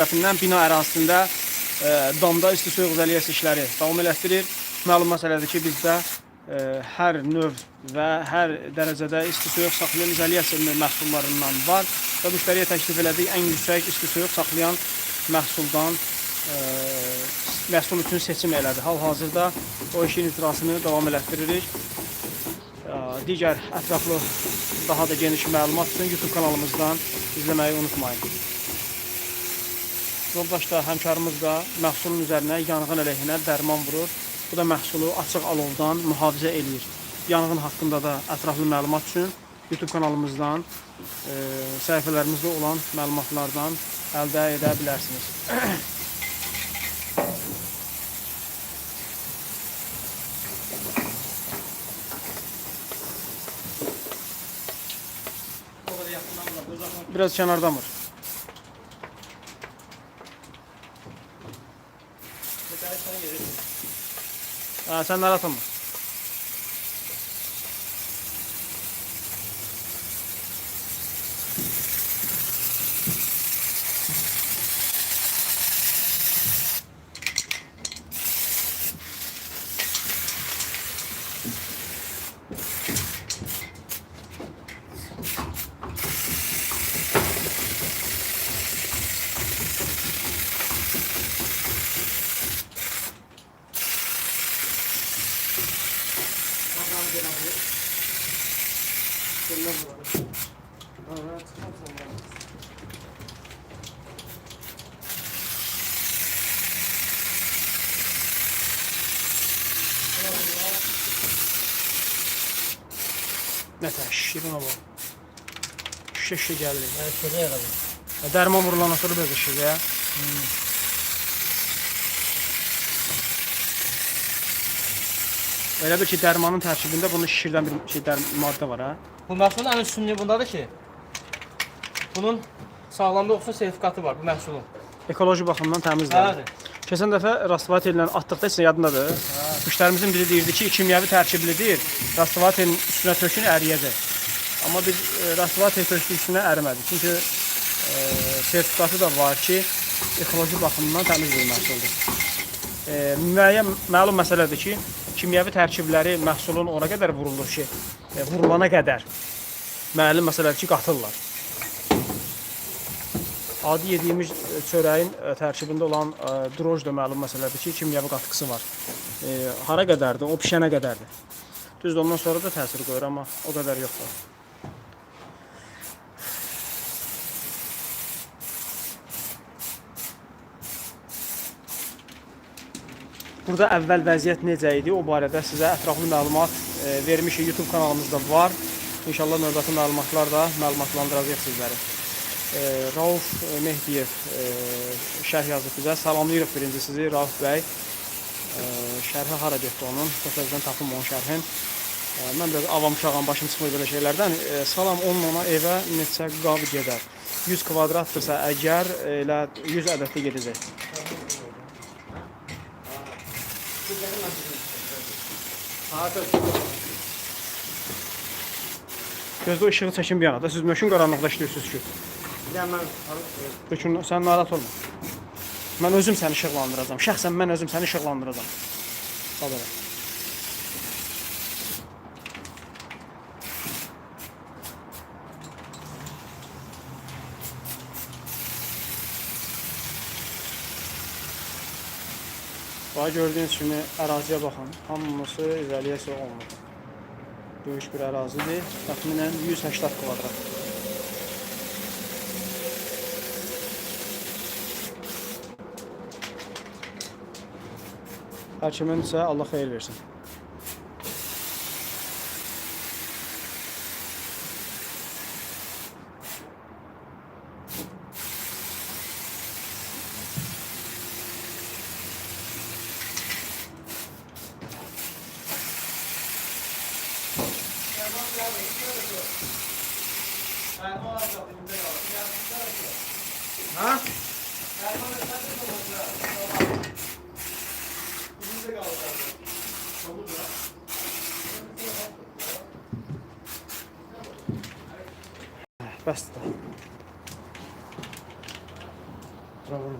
tərəfindən bina ərazisində e, damda isti soyuq izolyasiya işləri davam elətdirir. Məlum məsələdir ki, bizdə e, hər növ və hər dərəcədə isti soyuq saxlayan izolyasiya məhsullarından var və müştəriyə təklif elədik ən yüksək isti soyuq saxlayan məhsuldan e, məhsul üçün seçim elədi. Hal-hazırda o işin icrasını davam elətdiririk. Digər ətraflı daha da geniş məlumat üçün YouTube kanalımızdan izləməyi unutmayın. Yoldaş da həmkarımız da məhsulun üzərinə yanğın əleyhinə dərman vurur. Bu da məhsulu açıq alovdan mühafizə eləyir. Yanğın haqqında da ətraflı məlumat üçün YouTube kanalımızdan, e, səhifələrimizdə olan məlumatlardan əldə edə bilərsiniz. Biraz kənardan vur. Ha, sen narahat olma. Ne tər şirin o bu. Şişe geldi. Evet, şuraya yaradı. Ya Dərman vurulan sonra böyle şişe ya. Elə bil ki, dərmanın tərkibində bunu şişirdən bir şey dər maddə var ha. Bu məhsulun ən üstünlüyü bundadır ki, bunun sağlamlıq olsun sertifikatı var bu məhsulun. Ekoloji baxımdan təmizdir. Bəli. Keçən dəfə Rastvatellə atdıqda sizin yadındadır. Müştərimizin biri deyirdi ki, kimyəvi tərkiblidir. Rastvatelin üstünə tökün əriyəcək. Amma biz e, Rastvatel tökdük üstünə ərimədi. Çünki e, sertifikatı da var ki, ekoloji baxımdan təmiz bir məhsuldur. E, müəyyən məlum məsələdir ki, kimyəvi tərkibləri məhsulun ona qədər vurulur ki, e, vurulana qədər məlum məsələdir ki, qatırlar. Adi yediyimiz e, çörəyin e, tərkibində olan e, droj da məlum məsələdir ki, kimyəvi qatkısı var. E, hara qədərdir? O pişənə qədərdir. Düzdür, ondan sonra da təsir qoyur, amma o qədər yoxdur. Burada əvvəl vəziyyət necə idi, o barədə sizə ətraflı məlumat e, vermişik. YouTube kanalımızda var. İnşallah növbəti məlumatlar da məlumatlandıracaq sizləri. E, Rauf e, Mehdiyev e, şərh yazıb bizə. Salamlayırıq birinci sizi Rauf bəy. E, şərhi hara getdi onun? Təzədən tapım onun şərhin. E, mən biraz avam uşağam, başım çıxmır belə şeylərdən. E, salam onun ona evə neçə qab gedər? 100 kvadrattırsa əgər elə 100 ədəddə gedəcək. Gözdə işığı çəkin bir yana da. Siz möşün qaranlıqda işləyirsiniz ki. Höküm, sən narahat olma. Mən özüm səni işıqlandıracağam. Şəxsən mən özüm səni işıqlandıracağam. Sabır. Bax gördüyünüz kimi əraziyə baxın. Hamısı izolyasiya olunub. Böyük bir ərazidir. Təxminən 180 kvadrat. Hər kimin isə Allah xeyir versin. Bura vurma.